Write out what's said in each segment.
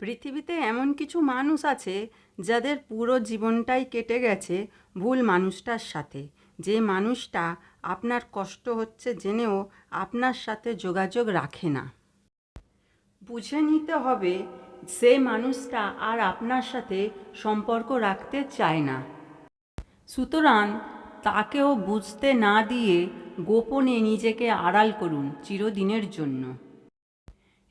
পৃথিবীতে এমন কিছু মানুষ আছে যাদের পুরো জীবনটাই কেটে গেছে ভুল মানুষটার সাথে। যে মানুষটা আপনার কষ্ট হচ্ছে জেনেও আপনার সাথে যোগাযোগ রাখে না। বুঝে নিতে হবে সে মানুষটা আর আপনার সাথে সম্পর্ক রাখতে চায় না। সুতরাং তাকেও বুঝতে না দিয়ে গোপনে নিজেকে আড়াল করুন চিরদিনের জন্য।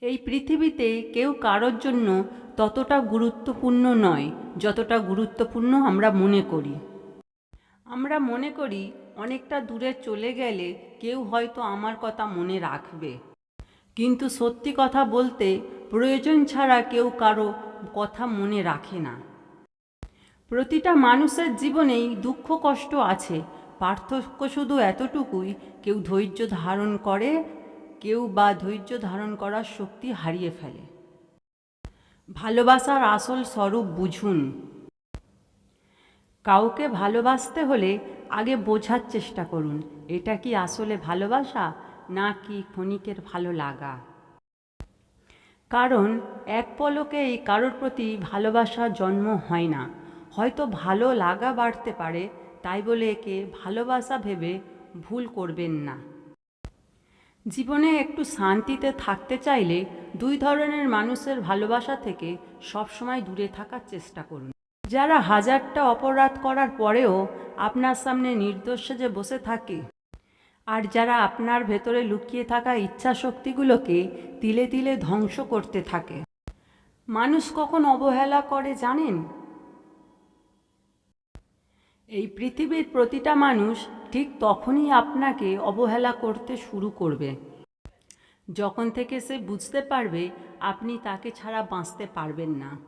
এই পৃথিবীতে কেউ কারোর জন্য ততটা গুরুত্বপূর্ণ নয়, যতটা গুরুত্বপূর্ণ আমরা মনে করি। আমরা মনে করি অনেকটা দূরে চলে গেলে কেউ হয়তো আমার কথা মনে রাখবে। কিন্তু সত্যি কথা বলতে প্রয়োজন ছাড়া কেউ কারও কথা মনে রাখে না। প্রতিটা মানুষের জীবনেই দুঃখ কষ্ট আছে, পার্থক্য শুধু এতটুকুই, কেউ ধৈর্য ধারণ করে কেউ বা ধৈর্য ধারণ করার শক্তি হারিয়ে ফেলে। ভালোবাসার আসল স্বরূপ বুঝুন। কাউকে ভালোবাসতে হলে আগে বোঝার চেষ্টা করুন, এটা কি আসলে ভালোবাসা না কি ক্ষণিকের ভালো লাগা? কারণ এক পলকেই কারোর প্রতি ভালোবাসা জন্ম হয় না। হয়তো ভালো লাগা বাড়তে পারে, তাই বলে একে ভালোবাসা ভেবে ভুল করবেন না। জীবনে একটু শান্তিতে থাকতে চাইলে দুই ধরনের মানুষের ভালোবাসা থেকে সবসময় দূরে থাকার চেষ্টা করুন। যারা হাজারটা অপরাধ করার পরেও আপনার সামনে নির্দোষ যে বসে থাকে, আর যারা আপনার ভেতরে লুকিয়ে থাকা ইচ্ছা শক্তিগুলোকে তিলে তিলে ধ্বংস করতে থাকে। মানুষ কখন অবহেলা করে জানেন? এই পৃথিবীর প্রতিটা মানুষ ঠিক তখনই আপনাকে অবহেলা করতে শুরু করবে। যখন থেকে সে বুঝতে পারবে, আপনি তাকে ছাড়া বাঁচতে পারবেন না।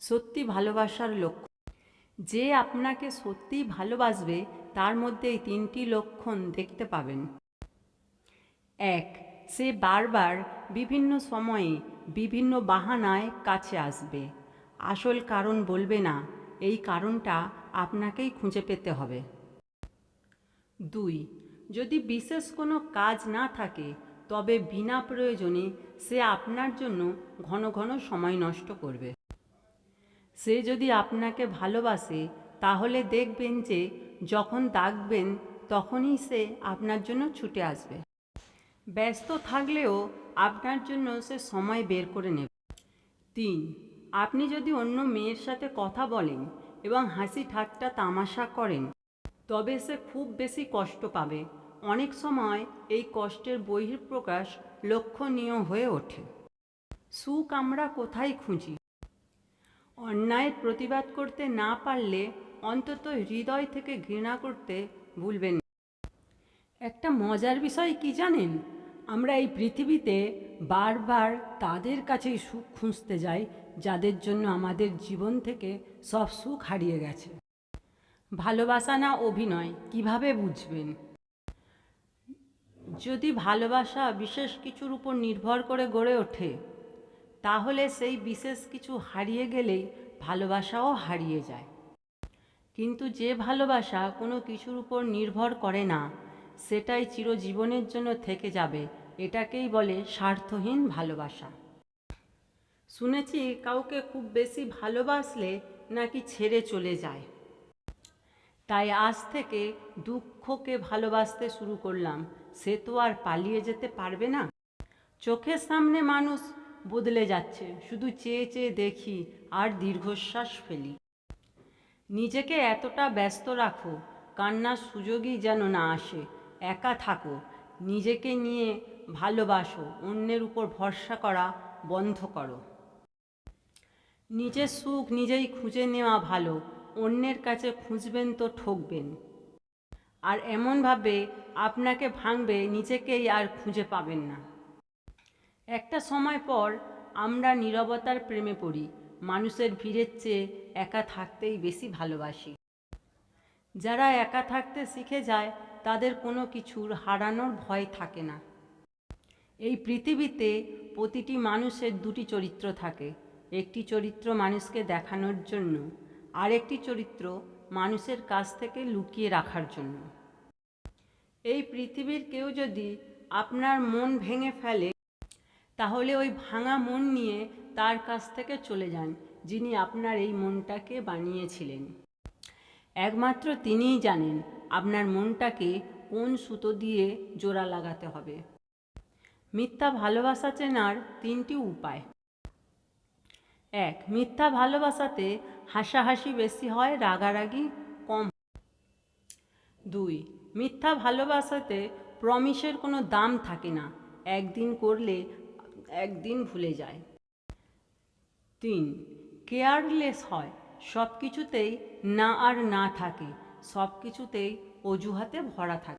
সত্যি ভালোবাসার লক্ষ্য। যে আপনাকে সত্যিই ভালোবাসবে, তার মধ্যে এই তিনটি লক্ষণ দেখতে পাবেন। এক, সে বারবার বিভিন্ন সময়ে বিভিন্ন বাহানায় কাছে আসবে। আসল কারণ বলবে না, এই কারণটা আপনাকেই খুঁজে পেতে হবে। দুই, যদি বিশেষ কোনো কাজ না থাকে, তবে বিনা প্রয়োজনে সে আপনার জন্য ঘন ঘন সময় নষ্ট করবে। সে যদি আপনাকে ভালোবাসে, তাহলে দেখবেন যে যখন ডাকবেন, তখনই সে আপনার জন্য ছুটে আসবে। ব্যস্ত থাকলেও আপনার জন্য সে সময় বের করে নেবে। তিন, আপনি যদি অন্য মেয়ের সাথে কথা বলেন এবং হাসি ঠাট্টা তামাশা করেন। তবে সে খুব বেশি কষ্ট পাবে। অনেক সময় এই কষ্টের বহিঃপ্রকাশ লক্ষণীয় হয়ে ওঠে। সুখ আমরা কোথায় খুঁজি? অন্যায়ের প্রতিবাদ করতে না পারলে অন্তত হৃদয় থেকে ঘৃণা করতে ভুলবেন। একটা মজার বিষয় কি জানেন? আমরা এই পৃথিবীতে বারবার তাদের কাছেই সুখ খুঁজতে যাই, যাদের জন্য আমাদের জীবন থেকে সব সুখ হারিয়ে গেছে। ভালোবাসা না অভিনয়, কীভাবে বুঝবেন? যদি ভালোবাসা বিশেষ কিছুর উপর নির্ভর করে গড়ে ওঠে, তাহলে সেই বিশেষ কিছু হারিয়ে গেলেই ভালোবাসাও হারিয়ে যায়। কিন্তু যে ভালোবাসা কোনো কিছুর উপর নির্ভর করে না সেটাই চিরজীবনের জন্য থেকে যাবে, এটাকেই বলে স্বার্থহীন ভালোবাসা। শুনেছি কাউকে খুব বেশি ভালোবাসলে নাকি ছেড়ে চলে যায়। তাই আজ থেকে দুঃখকে ভালোবাসতে শুরু করলাম, সে তো আর পালিয়ে যেতে পারবে না। চোখের সামনে মানুষ বদলে যাচ্ছে, শুধু চেয়ে চেয়ে দেখি আর দীর্ঘশ্বাস ফেলি। নিজেকে এতটা ব্যস্ত রাখো, কান্নার সুযোগই যেন না আসে একা থাকো, নিজেকে নিয়ে ভালোবাসো, অন্যের উপর ভরসা করা বন্ধ করো। নিজের সুখ নিজেই খুঁজে নেওয়া ভালো, অন্যের কাছে খুঁজবেন তো ঠকবেন। আর এমনভাবে আপনাকে ভাঙবে, নিজেকেই আর খুঁজে পাবেন না। একটা সময় পর আমরা নীরবতার প্রেমে পড়ি, মানুষের ভিড়ের চেয়ে একা থাকতেই বেশি ভালোবাসি। যারা একা থাকতে শিখে যায় তাদের কোনো কিছুর হারানোর ভয় থাকে না। এই পৃথিবীতে প্রতিটি মানুষের দুটি চরিত্র থাকে, একটি চরিত্র মানুষকে দেখানোর জন্য, আরেকটি চরিত্র মানুষের কাছ থেকে লুকিয়ে রাখার জন্য। এই পৃথিবীর কেউ যদি আপনার মন ভেঙে ফেলে, তাহলে ওই ভাঙা মন নিয়ে তার কাছ থেকে চলে যান, যিনি আপনার এই মনটাকে বানিয়েছিলেন। একমাত্র তিনিই জানেন আপনার মনটাকে কোন সুতো দিয়ে জোড়া লাগাতে হবে। মিথ্যা ভালোবাসা চেনার তিনটি উপায়। এক, মিথ্যা ভালোবাসাতে হাসাহাসি বেশি হয়, রাগারাগি কম। দুই, মিথ্যা ভালোবাসাতে প্রমিসের কোনো দাম থাকে না, একদিন করলে একদিন ভুলে যায়। তিন, কেয়ারলেস হয় সব কিছুতেই না আর না থাকে সব কিছুতেই অজুহাতে ভরা থাকে।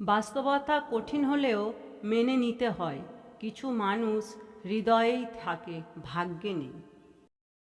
বাস্তবতা কঠিন হলেও মেনে নিতে হয়, কিছু মানুষ হৃদয়েই থাকে, ভাগ্যে নেই।